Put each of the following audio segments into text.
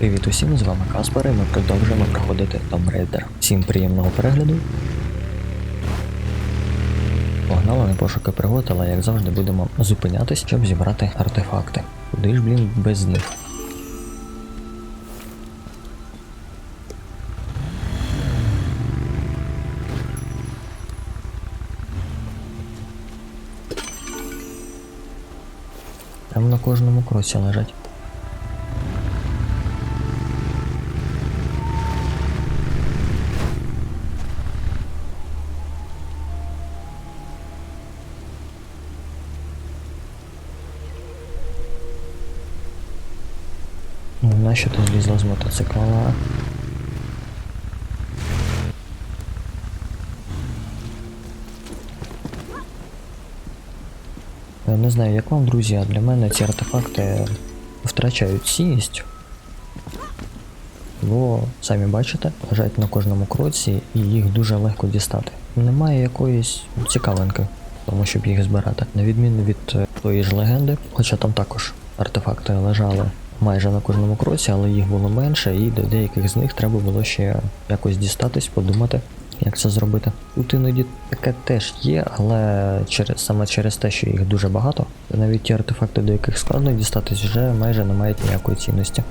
Привіт усім, з вами Каспар і ми продовжуємо проходити Tomb Raider. Всім приємного перегляду. Погнали на пошуки пригод, але як завжди будемо зупинятись, щоб зібрати артефакти. Куди ж, блін, без них? Там на кожному кроці лежать. Нащо ти злізла з мотоцикла? Не знаю, як вам, друзі, а для мене ці артефакти втрачають цінність. Бо, самі бачите, лежать на кожному кроці і їх дуже легко дістати. Немає якоїсь цікавинки, тому щоб їх збирати. На відміну від е, тої ж легенди, хоча там також артефакти лежали майже на кожному кроці, але їх було менше, і до деяких з них треба було ще якось дістатись, подумати, як це зробити. Тут іноді таке теж є, але через саме через те, що їх дуже багато, навіть ті артефакти, до яких складно дістатись, вже майже не мають ніякої цінності.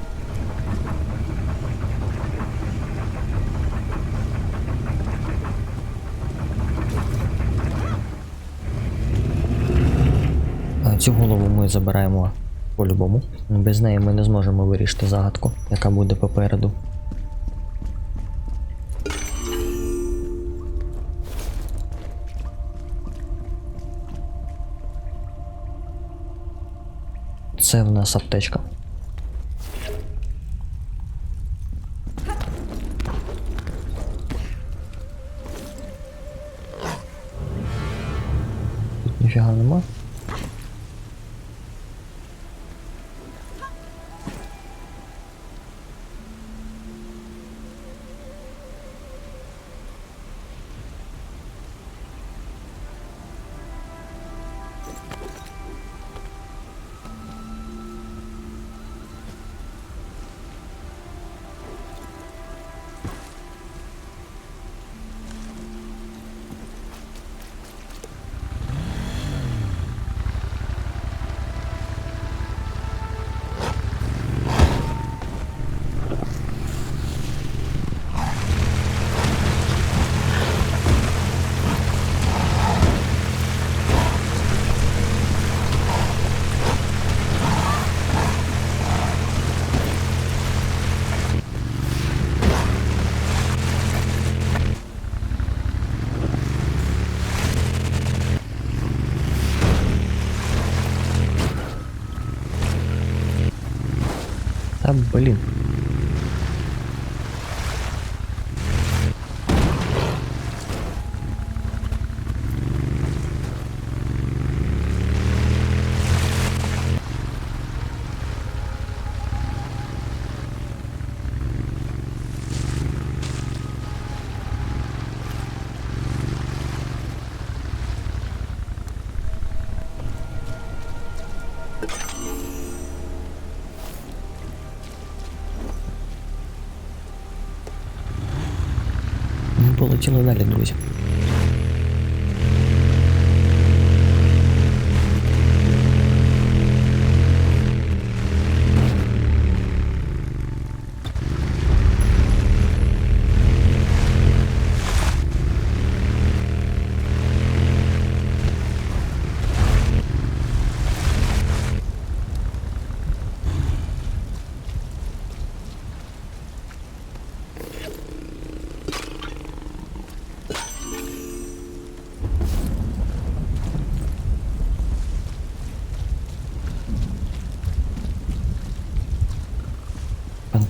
Цю голову ми забираємо по-любому. Без неї ми не зможемо вирішити загадку, яка буде попереду. Це в нас аптечка. Та Ми далі, друзі.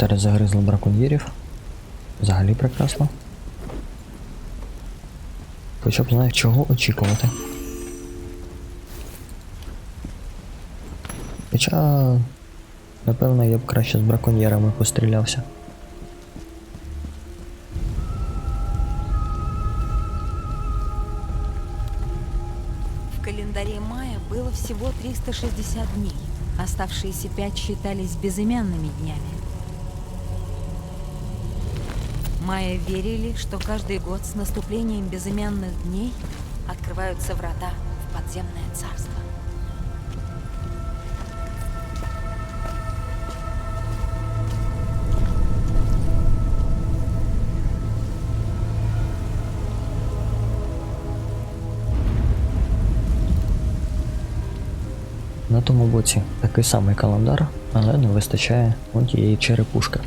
Пантера загризла браконьєрів. Взагалі прекрасно. Хоча б знаю, чого очікувати. Хоча, напевно, я б краще з браконьєрами пострілявся. В календаре мая было всего 360 дней. Оставшиеся пять считались безымянными днями. Майя верили, что каждый год с наступлением безымянных дней открываются врата в подземное царство. На тому боці такий самий календар, але не вистачає он тієї черепушки.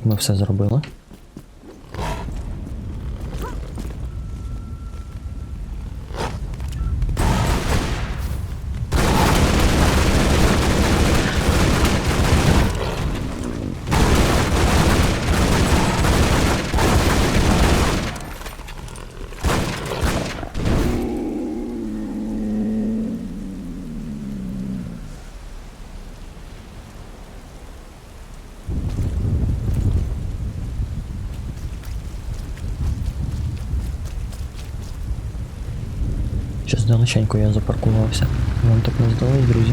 Тут ми все зробили. Щось далеченько я запаркувався. Вам так не здалось, друзі.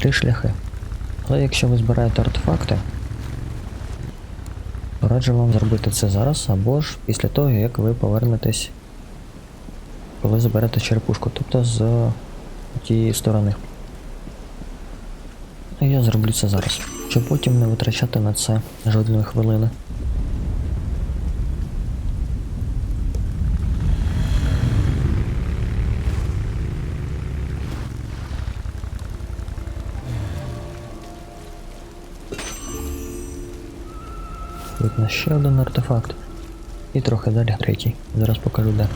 Три шляхи. Але якщо ви збираєте артефакти, раджу вам зробити це зараз або ж після того, як ви повернетесь, коли заберете черепушку, тобто з тієї сторони. Я зроблю це зараз, щоб потім не витрачати на це жодної хвилини. Ще один артефакт. І трохи далі третій. Зараз покажу де.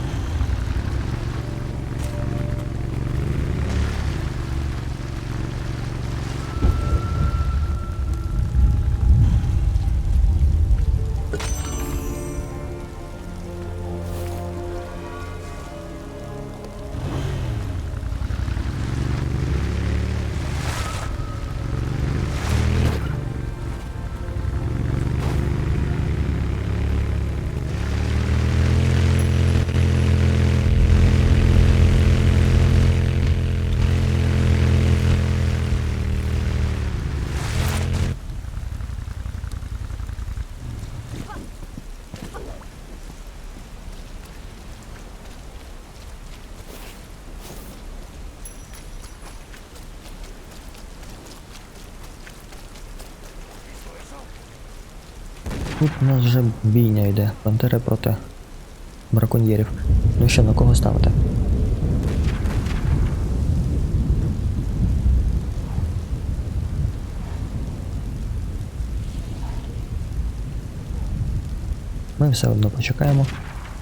Тут у нас вже бійня йде. Пантери проти браконьєрів. Ну що, на кого ставити? Ми все одно почекаємо,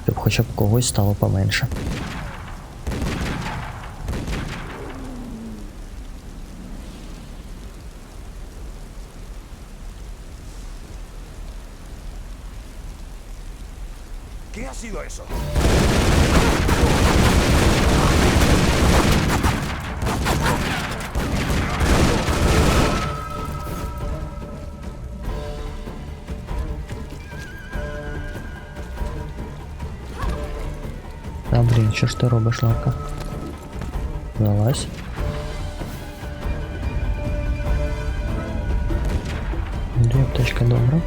щоб хоча б когось стало поменше. Та блін, що ж ти робиш, лапка? Залазь. Дві аптечки добре.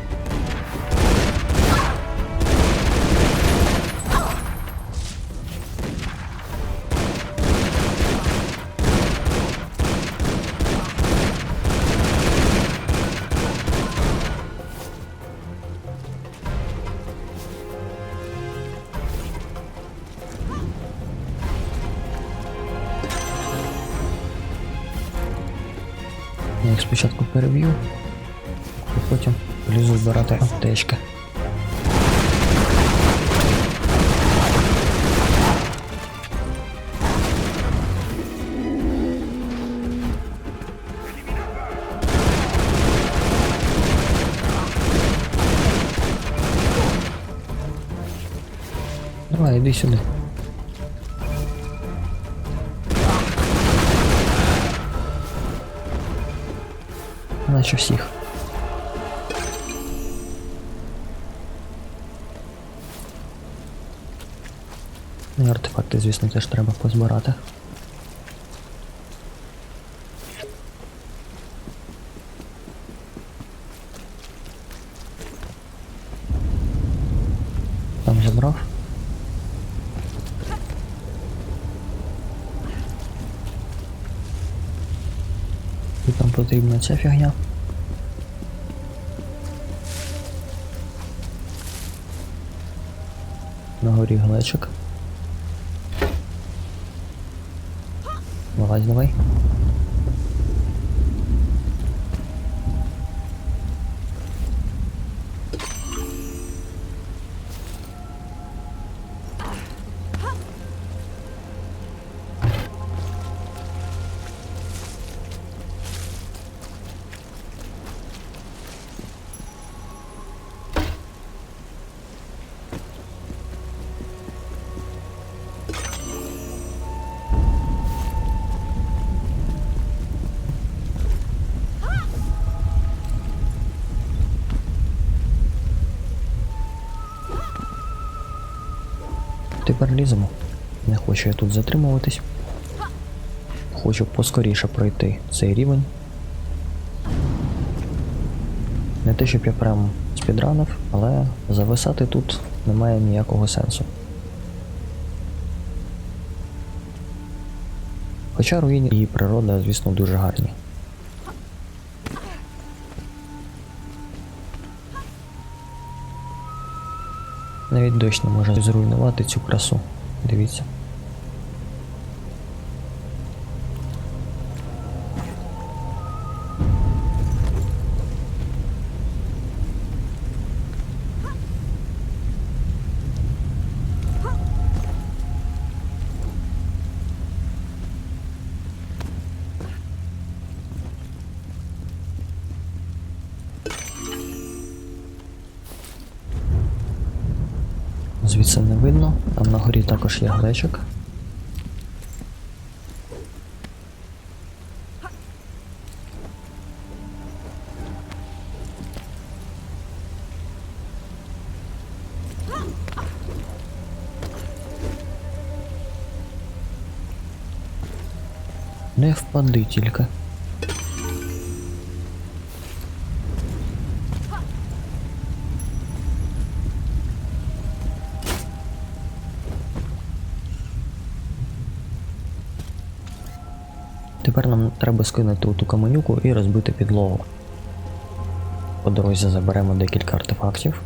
Давай, іди сюди. Наче всіх. Ну і артефакти, звісно, теж треба позбирати. Там забрав. І там потрібна ця фігня. На горі глечик. Вилазь давай. Тепер ліземо. Не хочу я тут затримуватись. Хочу поскоріше пройти цей рівень. Не те, щоб я прям спідранив, але зависати тут немає ніякого сенсу. Хоча руїні і природа, звісно, дуже гарні. Навіть дощ не може зруйнувати цю красу. Дивіться. Звідси не видно. Там на горі також є глечик. Не впади тільки. Тепер нам треба скинути ту каменюку і розбити підлогу. По дорозі заберемо декілька артефактів.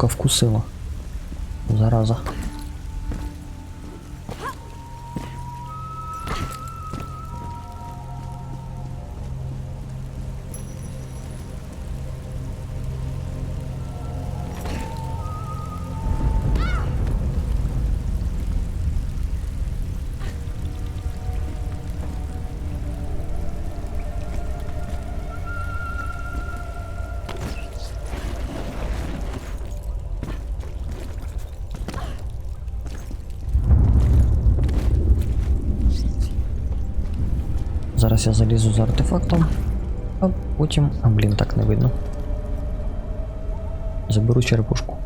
Люка вкусила. Зараза. Зараз я залізу за артефактом, а потім. А блін, так не видно. Заберу черепушку.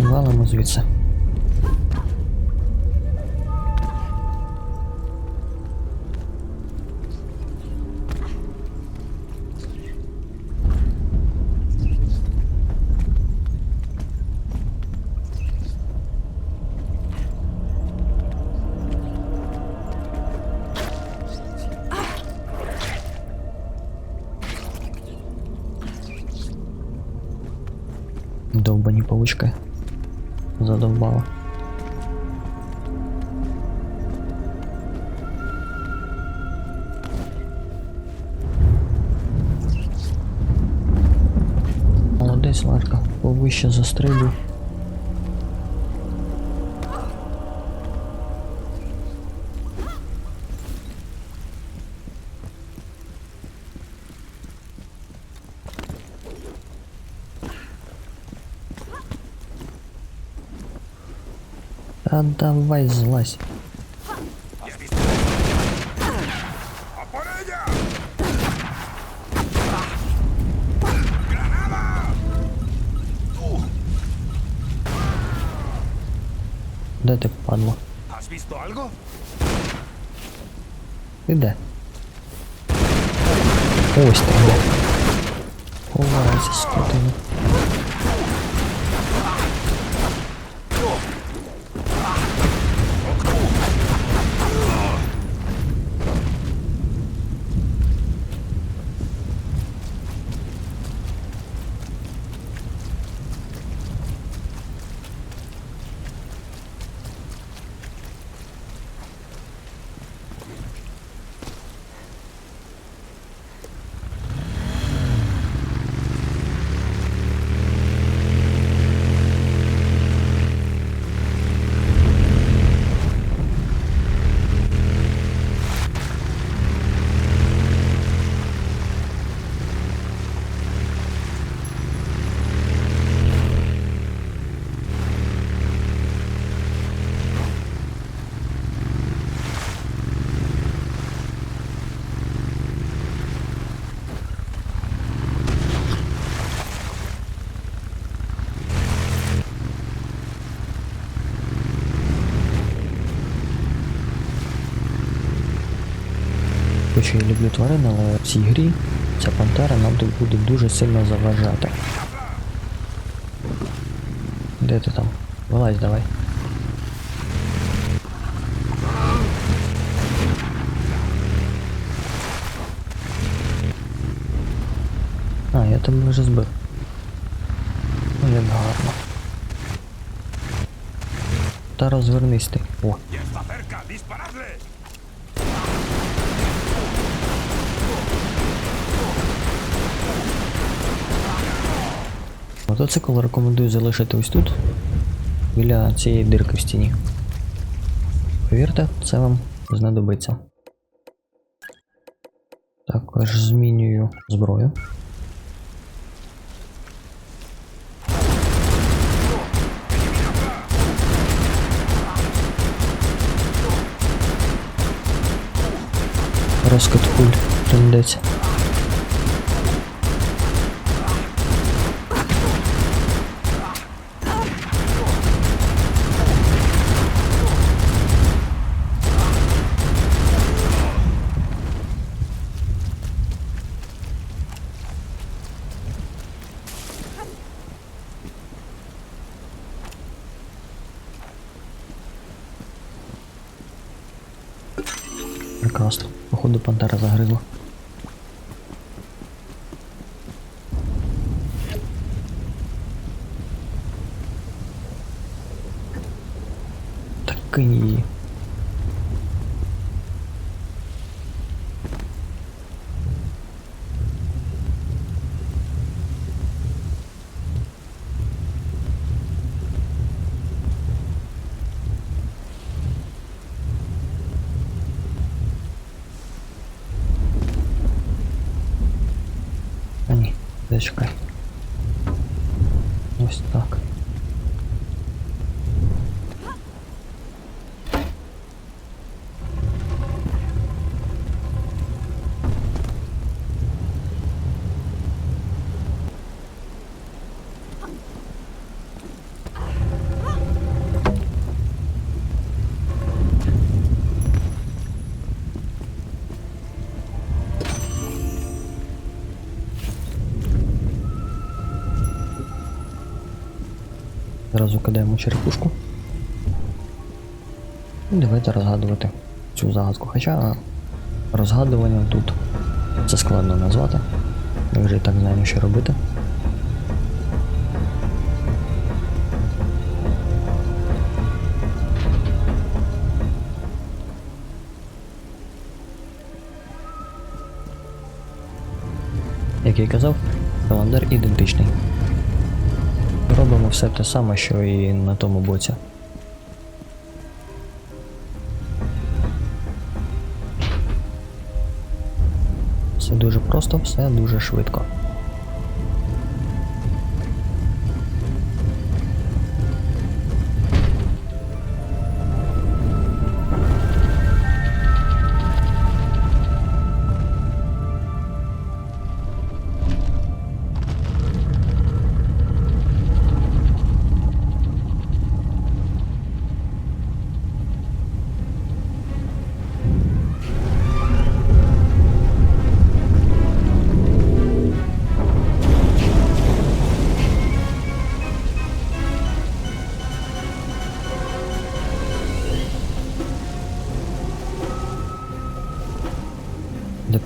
Валимо звідси. Повище застрибуй. Та давай злазь. Де ти падло? Ти де? Ось там. Ховайся, скотина. Хоч я люблю тварин, але в цій грі ця пантера нам тут буде дуже сильно заважати. Де ти там? Вилазь давай. А, я тебе вже збив. Ну як гарно. Та розвернись ти. О, Мотоцикл рекомендую залишити ось тут, біля цієї дирки в стіні. Повірте, це вам знадобиться. Також змінюю зброю. Розкид куль трендець. Викинь її. А ні, зачекай. Зразу кидаємо черепушку. І давайте розгадувати цю загадку. Хоча розгадуванням тут це складно назвати. Ми вже і так знаємо, що робити. Як я й казав, календар ідентичний. Робимо все те саме, що і на тому боці. Все дуже просто, все дуже швидко.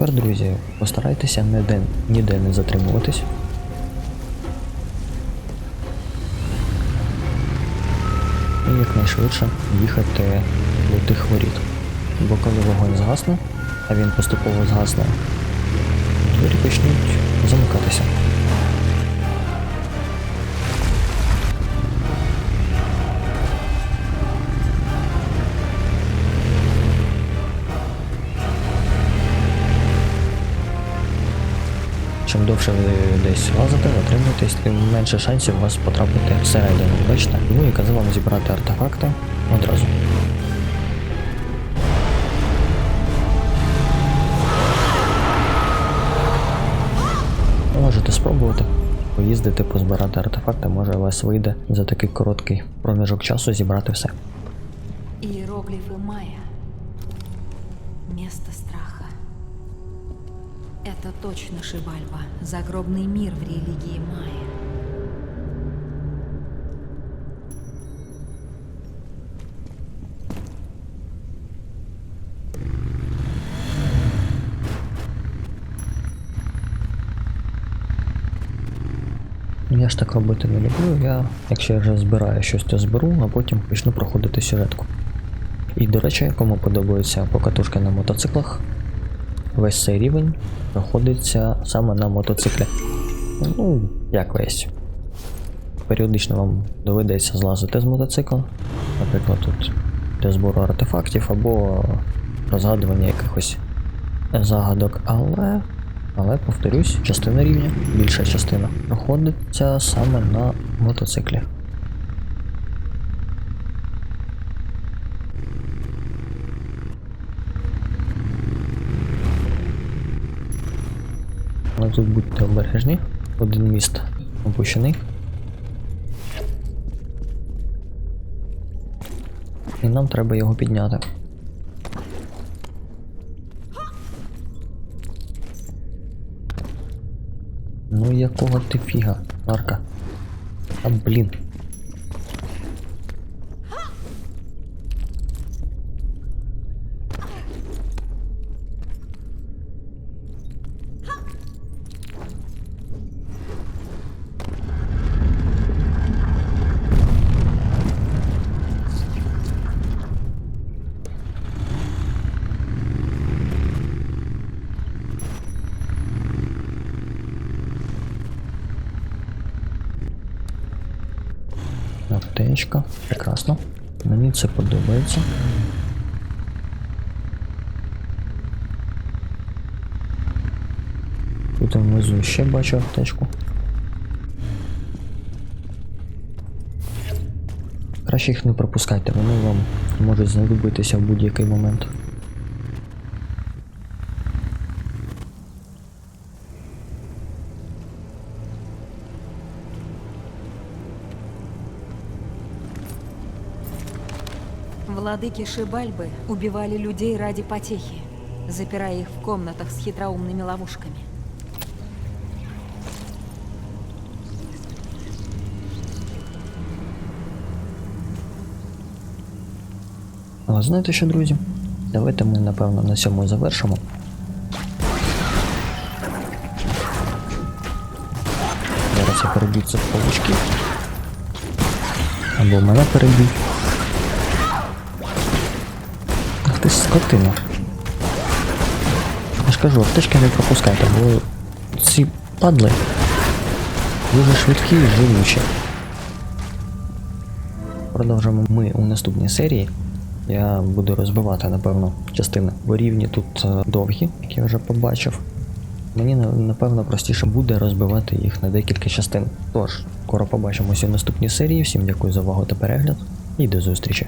Тепер, друзі, постарайтеся ніде, ніде не затримуватись. І якнайшвидше їхати до тих воріт. Бо коли вогонь згасне, а він поступово згасне, двері почнуть замикатися. Чим довше ви десь лазите, затримуєтесь, тим менше шансів у вас потрапити всередину. Бачите? Ну і казав вам зібрати артефакти одразу. Можете спробувати поїздити, позбирати артефакти, може у вас вийде за такий короткий проміжок часу зібрати все. Иероглифы майя. Это точно Шибальба, загробный мир в религии майя. Ну, Я ж так робити не люблю. Я, якщо я вже збираю щось, то зберу, а потім почну проходити сюжетку. І, до речі, кому подобаються покатушки на мотоциклах, весь цей рівень проходиться саме на мотоциклі. Ну, як весь. Періодично вам доведеться злазити з мотоцикла, наприклад, тут для збору артефактів або розгадування якихось загадок, але але повторюсь, частина рівня, більша частина, проходиться саме на мотоциклі. Але тут будьте обережні. Один міст опущений. І нам треба його підняти. Ну якого ти фіга, Марка? А блін. Аптечка. Прекрасно. Мені це подобається. Тут внизу ще бачу аптечку. Краще їх не пропускайте, вони вам можуть знадобитися в будь-який момент. Владыки Шибальбы убивали людей ради потехи, запирая их в комнатах с хитроумными ловушками. А знаєте що, друзі? Давайте ми, напевно, на цьому і завершимо. Зараз я переб'ю цих павучків. Або мене переб'ють. Ах скотина. Я ж кажу, аптечки не пропускайте, бо ці падли дуже швидкі і живучі. Продовжимо ми у наступній серії. Я буду розбивати, напевно, частини, бо рівні тут е, довгі, як я вже побачив. Мені напевно простіше буде розбивати їх на декілька частин. Тож, скоро побачимося у наступній серії. Всім дякую за увагу та перегляд і до зустрічі.